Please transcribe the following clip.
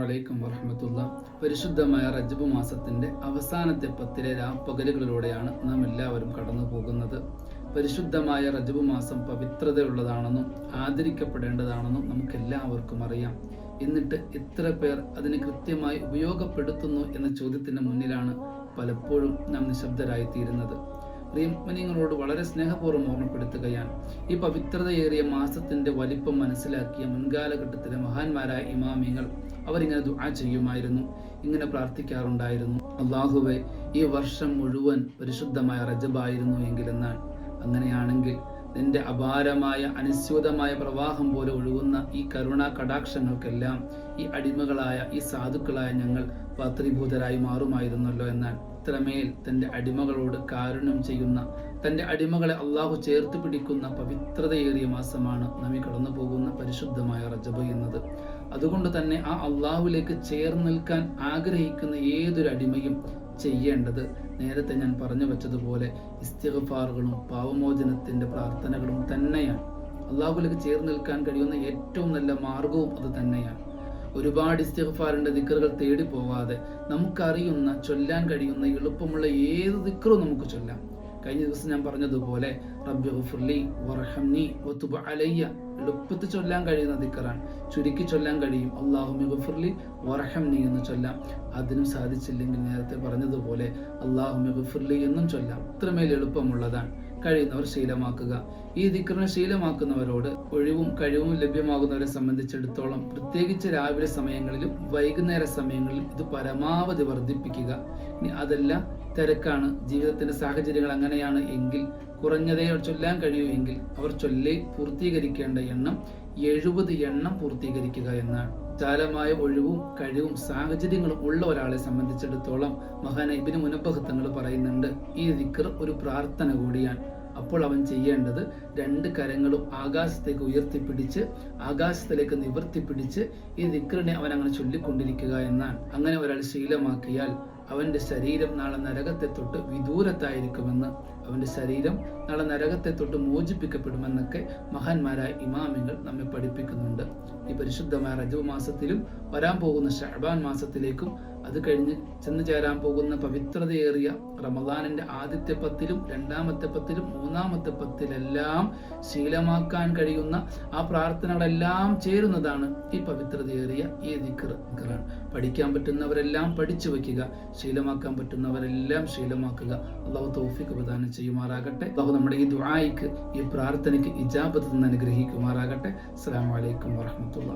വലൈക്കും വറഹമത്തുള്ള. പരിശുദ്ധമായ റജബ് മാസത്തിന്റെ അവസാനത്തെ പത്തിലെ രാപ്പകലുകളിലൂടെയാണ് നാം എല്ലാവരും കടന്നു പോകുന്നത്. പരിശുദ്ധമായ റജബ് മാസം പവിത്രതയുള്ളതാണെന്നും ആദരിക്കപ്പെടേണ്ടതാണെന്നും നമുക്ക് എല്ലാവർക്കും അറിയാം. എന്നിട്ട് എത്ര പേർ അതിനെ കൃത്യമായി ഉപയോഗപ്പെടുത്തുന്നു എന്ന ചോദ്യത്തിന്റെ മുന്നിലാണ് പലപ്പോഴും നാം നിശബ്ദരായിത്തീരുന്നത്. പ്രിയമനിങ്ങളോട് വളരെ സ്നേഹപൂർവം ഓർമ്മപ്പെടുത്തുകയാണ്. ഈ പവിത്രതയേറിയ മാസത്തിന്റെ വലിപ്പം മനസ്സിലാക്കിയ മുൻകാലഘട്ടത്തിലെ മഹാന്മാരായ ഇമാമിങ്ങൾ അവരിങ്ങനെ ദുആ ചെയ്യുമായിരുന്നു ഇങ്ങനെ പ്രാർത്ഥിക്കാറുണ്ടായിരുന്നു. അള്ളാഹുവെ ഈ വർഷം മുഴുവൻ പരിശുദ്ധമായ റജബായിരുന്നു എങ്കിലെന്നാണ് അങ്ങനെയാണെങ്കിൽ നിന്റെ അപാരമായ അനുസ്യൂതമായ പ്രവാഹം പോലെ ഒഴുകുന്ന ഈ കരുണ കടാക്ഷങ്ങൾക്കെല്ലാം ഈ അടിമകളായ ഈ സാധുക്കളായ ഞങ്ങൾ പാത്രീഭൂതരായി മാറുമായിരുന്നല്ലോ എന്നാൽ ഇത്രമേൽ തന്റെ അടിമകളോട് കാരുണ്യം ചെയ്യുന്ന തന്റെ അടിമകളെ അള്ളാഹു ചേർത്ത് പിടിക്കുന്ന പവിത്രതയേറിയ മാസമാണ് നമ്മി കടന്നു പോകുന്ന പരിശുദ്ധമായ റജബ് എന്നത്. അതുകൊണ്ട് തന്നെ ആ അള്ളാഹുലേക്ക് ചേർന്ന് നിൽക്കാൻ ആഗ്രഹിക്കുന്ന ഏതൊരു അടിമയും ചെയ്യേണ്ടത് നേരത്തെ ഞാൻ പറഞ്ഞു വെച്ചതുപോലെ ഇസ്തിഗഫാറുകളും പാവമോചനത്തിന്റെ പ്രാർത്ഥനകളും തന്നെയാണ്. അള്ളാഹുലേക്ക് ചേർന്ന് നിൽക്കാൻ കഴിയുന്ന ഏറ്റവും നല്ല മാർഗവും അത് തന്നെയാണ്. ഒരുപാട് ഇസ്തിഹഫാറിന്റെ ദിക്കറുകൾ തേടി പോവാതെ നമുക്കറിയുന്ന ചൊല്ലാൻ കഴിയുന്ന എളുപ്പമുള്ള ഏത് ദിക്കറും നമുക്ക് ചൊല്ലാം. കഴിഞ്ഞ ദിവസം ഞാൻ പറഞ്ഞതുപോലെ അലയ്യ. എളുപ്പത്തിൽ ചൊല്ലാൻ കഴിയുന്ന ദിക്കറാണ് ചുരുക്കി ചൊല്ലാൻ കഴിയും അള്ളാഹുമി ഗുഫ്ർലി എന്ന് ചൊല്ലാം. അതിനും സാധിച്ചില്ലെങ്കിൽ നേരത്തെ പറഞ്ഞതുപോലെ അള്ളാഹുമി ഗുഫ്ർലി എന്നും ചൊല്ലാം. ഇത്രമേൽ എളുപ്പമുള്ളതാണ്. കഴിയുന്നവർ ശീലമാക്കുക. ഈ ദിക്കറിനെ ശീലമാക്കുന്നവരോട് ഒഴിവും കഴിവും ലഭ്യമാകുന്നവരെ സംബന്ധിച്ചിടത്തോളം പ്രത്യേകിച്ച് രാവിലെ സമയങ്ങളിലും വൈകുന്നേര സമയങ്ങളിലും ഇത് പരമാവധി വർദ്ധിപ്പിക്കുക. ഇനി അതെല്ലാം തിരക്കാണ്. ജീവിതത്തിന്റെ സാഹചര്യങ്ങൾ അങ്ങനെയാണ് എങ്കിൽ കുറഞ്ഞതേ ചൊല്ലാൻ കഴിയൂ എങ്കിൽ അവർ ചൊല്ലി പൂർത്തീകരിക്കേണ്ട എണ്ണം എഴുപത് എണ്ണം പൂർത്തീകരിക്കുക എന്നാണ്. വിശാലമായ ഒഴിവും കഴിവും സാഹചര്യങ്ങളും ഉള്ള ഒരാളെ സംബന്ധിച്ചിടത്തോളം മഹാന ഇബിന് മുനപ്പഹത്തങ്ങൾ പറയുന്നുണ്ട് ഈ ദിക്കർ ഒരു പ്രാർത്ഥന കൂടിയാണ്. അപ്പോൾ അവൻ ചെയ്യേണ്ടത് രണ്ട് കരങ്ങളും ആകാശത്തേക്ക് ഉയർത്തിപ്പിടിച്ച് ആകാശത്തിലേക്ക് നിവർത്തിപ്പിടിച്ച് ഈ ദിക്കറിനെ അവൻ അങ്ങനെ ചൊല്ലിക്കൊണ്ടിരിക്കുക എന്നാണ്. അങ്ങനെ ഒരാൾ ശീലമാക്കിയാൽ അവന്റെ ശരീരം നാളെ നരകത്തെ തൊട്ട് വിദൂരത്തായിരിക്കുമെന്ന് അവന്റെ ശരീരം നാളെ നരകത്തെ തൊട്ട് മോചിപ്പിക്കപ്പെടുമെന്നൊക്കെ മഹാന്മാരായ ഇമാമിങ്ങൾ നമ്മെ പഠിപ്പിക്കുന്നുണ്ട്. ഈ പരിശുദ്ധമായ റജു മാസത്തിലും വരാൻ പോകുന്ന ഷഹബാൻ മാസത്തിലേക്കും അത് കഴിഞ്ഞ് ചെന്ന് ചേരാൻ പോകുന്ന പവിത്രതയേറിയ റമദാനിന്റെ ആദ്യത്തെ പത്തിലും രണ്ടാമത്തെ പത്തിലും മൂന്നാമത്തെ പത്തിലെല്ലാം ശീലമാക്കാൻ കഴിയുന്ന ആ പ്രാർത്ഥനകളെല്ലാം ചേരുന്നതാണ് ഈ പവിത്രതയേറിയ ഈ ദിക്കർ ദിക്കറാണ് പഠിക്കാൻ പറ്റുന്നവരെല്ലാം പഠിച്ചു വയ്ക്കുക ശീലമാക്കാൻ പറ്റുന്നവരെല്ലാം ശീലമാക്കുക. അള്ളാഹു തൗഫിക്ക് പ്രദാനം ചെയ്യുമാറാകട്ടെ. അള്ളാഹു നമ്മുടെ ഈ ദുആയിക്ക് ഈ പ്രാർത്ഥനയ്ക്ക് ഇജാബത്ത് നിന്ന് അനുഗ്രഹിക്കുമാറാകട്ടെ. അസ്സാം വലൈക്കും വാഹമത്തുള്ള